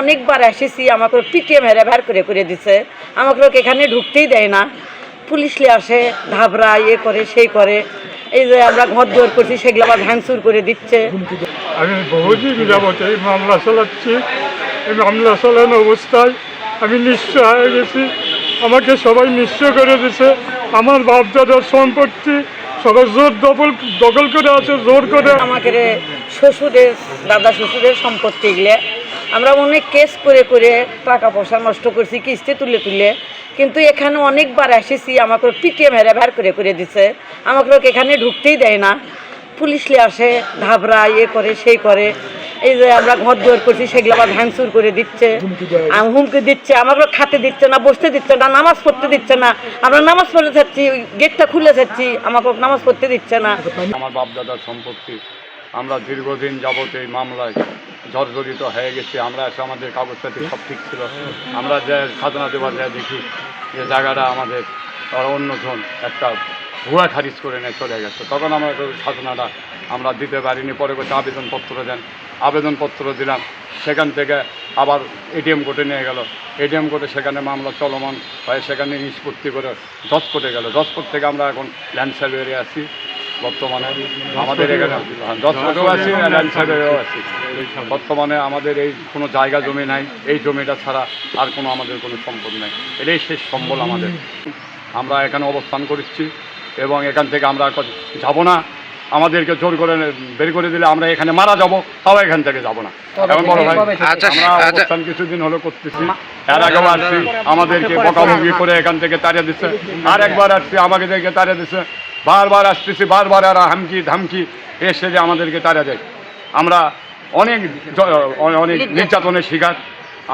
অনেকবার এসেছি আমাকে পিটিয়ে মেরে বের করে করে দিছে। আমাকে লোক এখানে ঢুকতেই দেয় না। পুলিশলে আসে ধাবরা ইয়ে করে সেই করে। এই যে আমরা ঘর জোর করছি সেগুলো আবার ভাঙচুর করে দিচ্ছে। আমি বহুদিন যাবত এই মামলা চালাচ্ছি। এই মামলা চালানো অবস্থায় আমি নিঃস্ব হয়ে গেছি। আমাকে সবাই নিঃস্ব করে দিছে। আমার বাপ দাদার সম্পত্তি সবাই জোর দখল দখল করে আছে জোর করে। আমাকে শ্বশুরের দাদা শ্বশুরের সম্পত্তি এগুলো আমরা অনেক কেস করে করে টাকা পয়সা নষ্ট করছি কিস্তি তুলে তুলে। কিন্তু এখানে অনেকবার এসেছি আমাকে পিটিয়ে মেরে বের করে করে দিছে। আমাকে লোক এখানে ঢুকতেই দেয় না। পুলিশলে আসে ধাবরা ইয়ে করে সেই করে। এই যে আমরা ঘর দুয়ার করছি সেগুলো আবার ভাঙচুর করে দিচ্ছে। আম হুমকি দিচ্ছে আমাকে খাতে দিচ্ছে না বসতে দিচ্ছে না নামাজ পড়তে দিচ্ছে না। আমরা নামাজ পড়তে যাচ্ছি গেটটা খুলে যাচ্ছি আমাকে নামাজ পড়তে দিচ্ছে না? আমার বাপদাদার সম্পত্তি। আমরা দীর্ঘদিন যাবত এই মামলায় জর্জরিত হয়ে গেছি। আমরা এসে আমাদের কাগজপাতি সব ঠিক ছিল। আমরা যে খাজনা দেওয়ার যায় দেখি, যে জায়গাটা আমাদের অন্যজন একটা ভুয়া খারিজ করে নিয়ে চলে গেছে। তখন আমরা খাজনাটা আমরা দিতে পারিনি। পরে করতে আবেদনপত্র দেন। আবেদনপত্র দিলাম। সেখান থেকে আবার এটিএম কোর্টে নিয়ে গেল। এটিএম কোর্টে সেখানে মামলা চলমান হয়ে। সেখানে নিষ্পত্তি করে জজ কোর্টে গেল। জজ কোর্ট থেকে আমরা এখন ল্যান্ড সার্ভেয়ারে আছি। বর্তমানে আমাদের এখানে আছি বর্তমানে আমাদের এই কোনো জায়গা জমি নাই এই জমিটা ছাড়া আর কোনো আমাদের কোনো সম্পদ নাই। এটাই শেষ সম্বল আমাদের। আমরা এখানে অবস্থান করছি এবং এখান থেকে আমরা যাব না। আমাদেরকে জোর করে বের করে দিলে আমরা এখানে মারা যাব তাও এখান থেকে যাব না। এখন বড় ভাই আচ্ছা, আমরা আচ্ছা। অবস্থান কিছুদিন হলো করতেছি। এর আগেও আসছি আমাদেরকে বকাবকি করে এখান থেকে তাড়িয়ে দিচ্ছে। আর একবার আসছি আমাকে দেখে তাড়িয়ে দিচ্ছে। বারবার আসতেছি বারবার আর হামকি ধামকি এসে যে আমাদেরকে তারা দেয়। আমরা অনেক অনেক নির্যাতনের শিকার।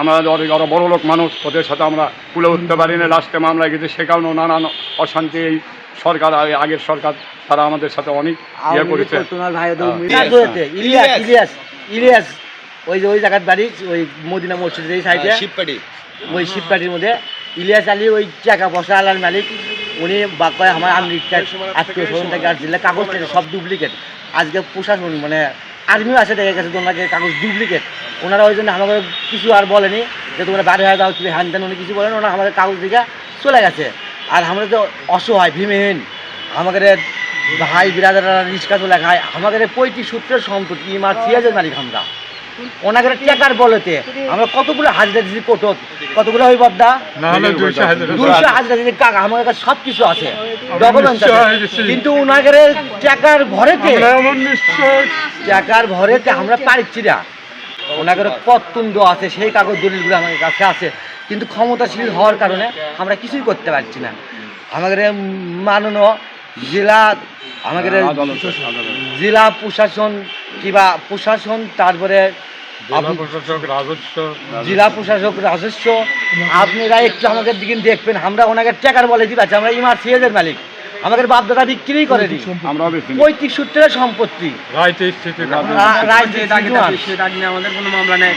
আমরা অনেক আরও বড় লোক মানুষ ওদের সাথে আমরা তুলে উঠতে পারি না। লাস্টে মামলায় গেছে সে কারণেও নানান অশান্তি এই সরকার আগের সরকার তারা আমাদের সাথে অনেক ইয়ে করেছে। ইলিয়াস। ইলিয়াস। ইলিয়াস ওই যে ওই জায়গার বাড়ি ওই মদিনা মসজিদের এই সাইডে শিবপাটি ওই শিবপাটির মধ্যে। ইলিয়াস আলী ওই টাকা পয়সা আলার মালিক। উনি বাক্য আমার আমেরিকার আত্মীয় স্বজন থেকে আর কাগজ থেকে, সব ডুপ্লিকেট আজকে প্রশাসন মানে আর্মিও আছে দেখে গেছে তোমাকে কাগজ ডুপ্লিকেট ওনারা ওই জন্য আমাকে কিছু আর বলেনি যে তোমরা বাড়ি হয়ে যাও কি হ্যান উনি কিছু বলেন, ওনারা আমাদের কাগজ দিকে চলে গেছে। আর আমরা তো অসহায় ভীমহীন। আমাদের ভাই বিরাদাররা রিক্সা চলে খায় আমাদের পঁয়ত্রিশ সূত্রের সম্পত্তি, ইমার সিয়াজের মালিক আমরা ওনাকে টাকার বলতে আমরা কতগুলো হাজিরা দিচ্ছি কোটত কতগুলো ওই বাবদা দুইশো হাজিরা দিচ্ছি কাকা আমার কাছে সব কিছু আছে। ডকুমেন্ট। কিন্তু ওনাকে টাকার ভরেতে টাকার ভরেতে আমরা পারছি না। ওনাকে কতুন্দ আছে সেই কাগজ দলিলগুলো আমাদের কাছে আছে। কিন্তু ক্ষমতাশীল হওয়ার কারণে আমরা কিছুই করতে পারছি না। আমাদের মাননীয় জেলা আমাদের জেলা প্রশাসন কিংবা প্রশাসন তারপরে রাজস্ব। জেলা প্রশাসক রাজস্ব। আপনারা একটু আমাদের দিকে দেখবেন আমরা ওনাকে টাকার বলে দিতে আমরা ইমার সিএজের মালিক। আমাদের বাপদাদা বিক্রি করে দিই। আমরাও বেশি নিই। পঁয়ত্রিশ সূত্রের সম্পত্তি।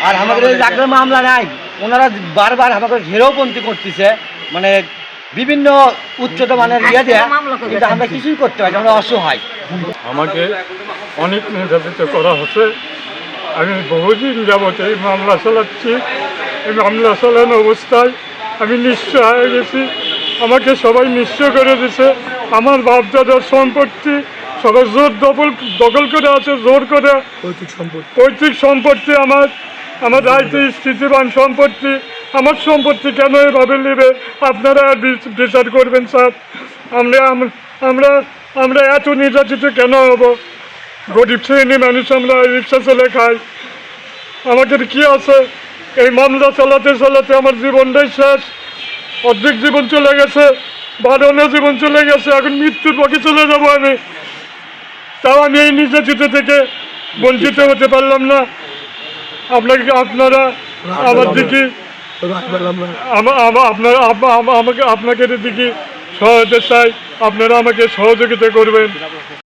আর আমাদের মামলা নাই। ওনারা বারবার আমাকে ঘেরাওপন্থী করতেছে। মানে বিভিন্ন উচ্চতা মানের ইয়ে দেয় কিন্তু আমরা কিছুই করতে পারি না, আমরা অসহায়। আমাকে অনেক নির্যাতিত করা হচ্ছে। আমি বহুদিন যাবত এই মামলা চালাচ্ছি। এই মামলা চালানো অবস্থায় আমি নিঃস্ব হয়ে গেছি। আমাকে সবাই নিঃস্ব করে দিছে। আমার বাপ দাদার সম্পত্তি সবাই জোর দখল দখল করে আছে জোর করে। পৈতৃক সম্পত্তি। পৈতৃক সম্পত্তি আমার আমার রাইতে স্থিতিবান সম্পত্তি। আমার সম্পত্তি কেন এভাবে নেবে? আপনারা বিচ- বিচার করবেন, স্যার। আমরা আমরা আমরা এত নির্যাতিত কেন হব? গরিব শ্রেণি মানুষ আমরা রিক্সা চলে খাই। আমাদের কি আছে? এই মামলা চালাতে চালাতে আমার জীবনটাই শেষ। অর্ধেক জীবন চলে গেছে, বারোনা জীবন চলে গেছে, এখন মৃত্যুর পক্ষে চলে যাব আমি। তাও আমি এই নির্যাতিত থেকে বঞ্চিত হতে পারলাম না। আপনাকে, আপনারা আমার দিকে আমাকে আপনাকে দিকে সহায়তা চাই আপনারা আমাকে সহযোগিতা করবেন।